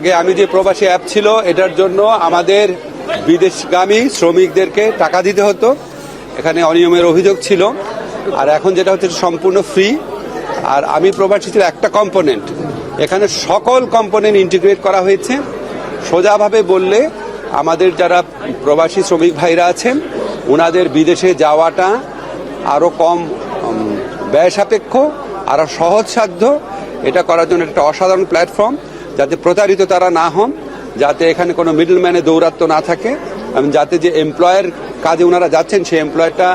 আগে আমি যে প্রবাসী অ্যাপ ছিল, এটার জন্য আমাদের বিদেশগামী শ্রমিকদেরকে টাকা দিতে হতো। এখানে অনিয়মের অভিযোগ ছিল। আর এখন যেটা হচ্ছে সম্পূর্ণ ফ্রি আর আমি প্রবাসী ছিল একটা কম্পোনেন্ট এখানে সকল কম্পোনেন্ট ইন্টিগ্রেট করা হয়েছে। সোজাভাবে বললে, আমাদের যারা প্রবাসী শ্রমিক ভাইরা আছেন ওনাদের বিদেশে যাওয়াটা আরও কম ব্যয় সাপেক্ষ আরও সহজসাধ্য। এটা করার জন্য একটা অসাধারণ প্ল্যাটফর্ম যাতে প্রতারিত তারা না হন, যাতে এখানে কোনো মিডলম্যানে দৌরাত্ম না থাকে, এবং যাতে যে এমপ্লয়ের কাজে ওনারা যাচ্ছেন, সেই এমপ্লয়ারটা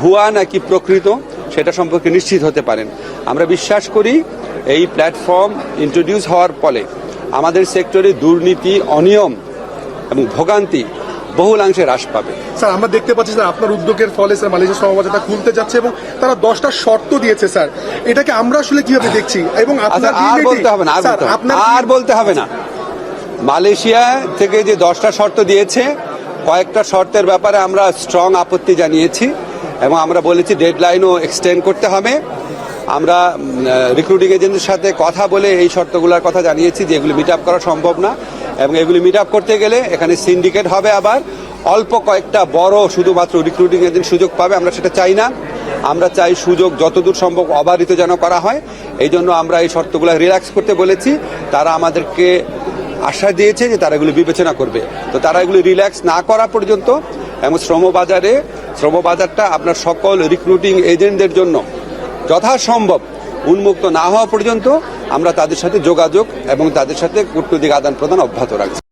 ভুয়া নাকি প্রকৃত, সেটা সম্পর্কে নিশ্চিত হতে পারেন। আমরা বিশ্বাস করি এই প্ল্যাটফর্ম ইন্ট্রোডিউস হওয়ার ফলে আমাদের সেক্টরে দুর্নীতি, অনিয়ম এবং ভোগান্তি বহুলাংশে হ্রাস পাবে। স্যার আমরা দেখতে পাচ্ছি স্যার আপনার উদ্যোগের ফলে স্যার মালয়েশিয়া সমবায়টা খুলতে যাচ্ছে এবং তারা দশটা শর্ত দিয়েছে স্যার। এটাকে আমরা আসলে কীভাবে দেখছি? এবং আচ্ছা আপনার আর বলতে হবে না। আর বলতে হবে না। মালয়েশিয়া থেকে যে দশটা শর্ত দিয়েছে কয়েকটা শর্তের ব্যাপারে আমরা স্ট্রং আপত্তি জানিয়েছি এবং আমরা বলেছি ডেডলাইনও এক্সটেন্ড করতে হবে। আমরা রিক্রুটিং এজেন্টের সাথে কথা বলে এই শর্তগুলোর কথা জানিয়েছি যে এগুলি মিট আপ করা সম্ভব না। এবং এগুলি মিট আপ করতে গেলে এখানে সিন্ডিকেট হবে আবার। অল্প কয়েকটা বড় শুধুমাত্র রিক্রুটিং এজেন্ট সুযোগ পাবে, আমরা সেটা চাই না। আমরা চাই সুযোগ যতদূর সম্ভব অবাধিত যেন করা হয়। এই জন্য আমরা এই শর্তগুলো রিল্যাক্স করতে বলেছি। তারা আমাদেরকে আশ্বাস দিয়েছে যে তারা এগুলি বিবেচনা করবে। তো তারা এগুলি রিল্যাক্স না করা পর্যন্ত এবং শ্রমবাজারে, শ্রমবাজারটা আপনার সকল রিক্রুটিং এজেন্টদের জন্য যথাসম্ভব উন্মুক্ত না হওয়া পর্যন্ত আমরা তাদের সাথে যোগাযোগ এবং তাদের সাথে কূটনৈতিক আদান প্রদান অব্যাহত রাখছি।